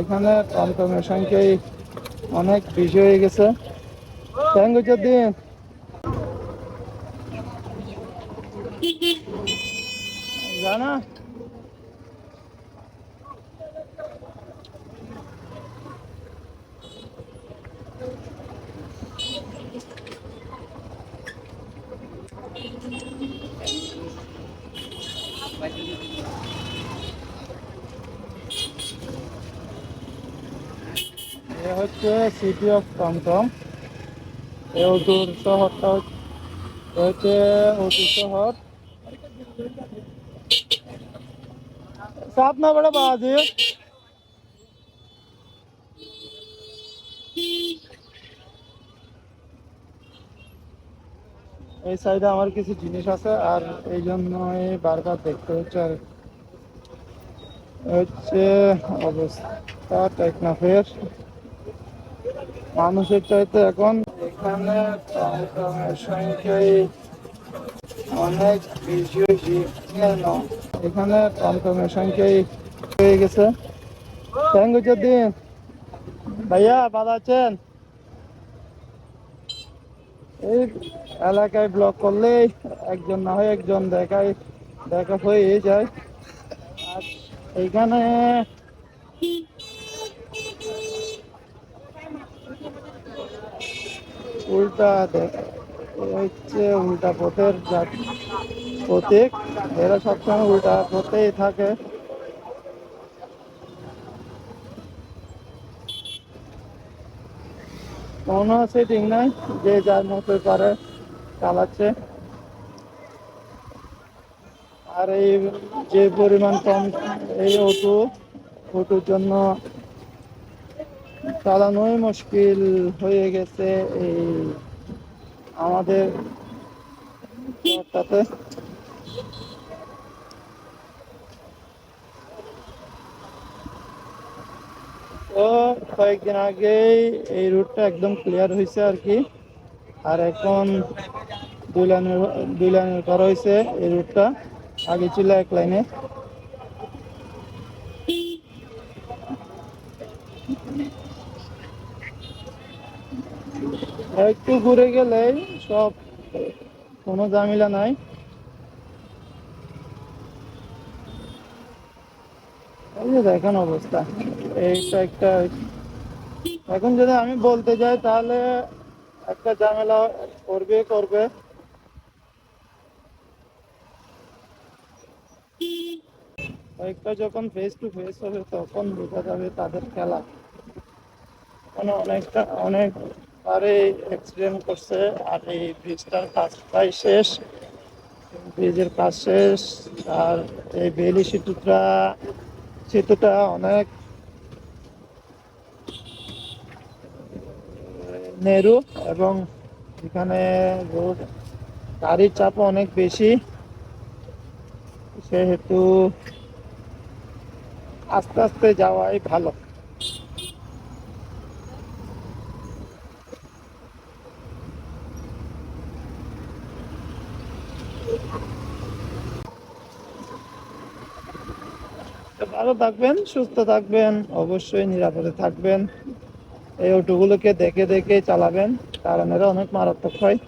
এখানে টমটমের সংখ্যাই অনেক বেশি হয়ে গেছে। ইউ দিন জানা? এ হচ্ছে সিটি অফ টমটম এ উদুর শহরটা হচ্ছে- এ হচ্ছে উদুর শহর साथ ना बड़ा बाजी এই সাইডে আমার কিছু জিনিস আছে আর এই জন্য বারবার দেখতে হচ্ছে আর হচ্ছে অবস্থা টেকনাফের মানুষের চাইতে এখন এখানে সংখ্যাই অনেক বেশি এখানে টমটমের সংখ্যাই হয়ে গেছে। দিন ভাইয়া, ভালো আছেন? এই এলাকায় ব্লক করলেই একজন না হয় একজন দেখায়, দেখা হয়ে যায়। আর এইখানে উল্টা হচ্ছে উল্টা পথের প্রতীক। এরা সবসময় উল্টা পথেই থাকে। কোনো সেটিং নাই যে যার মতো পারে চালাচ্ছে। আর এই যে পরিমাণ কম, এই অটো, অটোর জন্য চালানোই মুশকিল হয়ে গেছে এই আমাদের শহরটাতে। তো কয়েকদিন আগেই এই রুটটা একদম ক্লিয়ার হয়েছে আর কি। আর এখন দুই লাইনের দুই লাইনের করা হয়েছে এই রুটটা। আগে ছিল এক লাইনে একটু ঘুরে গেলেই সব কোনো ঝামেলা নাই। দেখেন অবস্থা, এইটা একটা এখন যদি আমি বলতে যাই তাহলে একটা ঝামেলা করবে করবে। একটা যখন ফেস টু ফেস হবে তখন বোঝা যাবে তাদের খেলা। মানে অনেকটা, অনেক বারে অ্যাক্সিডেন্ট করছে, আর এই ব্রিজটার কাজ প্রায় শেষ। ব্রিজের কাজ শেষ, আর এই বেলি সেতুটা সেতুটা অনেক নেরু এবং এখানে রোড, গাড়ির চাপ অনেক বেশি। সেহেতু আস্তে আস্তে যাওয়াই ভালো। ভালো থাকবেন, সুস্থ থাকবেন, অবশ্যই নিরাপদে থাকবেন। এই অটোগুলোকে দেখে দেখে চালাবেন, কারণ এরা অনেক মারাত্মক হয়।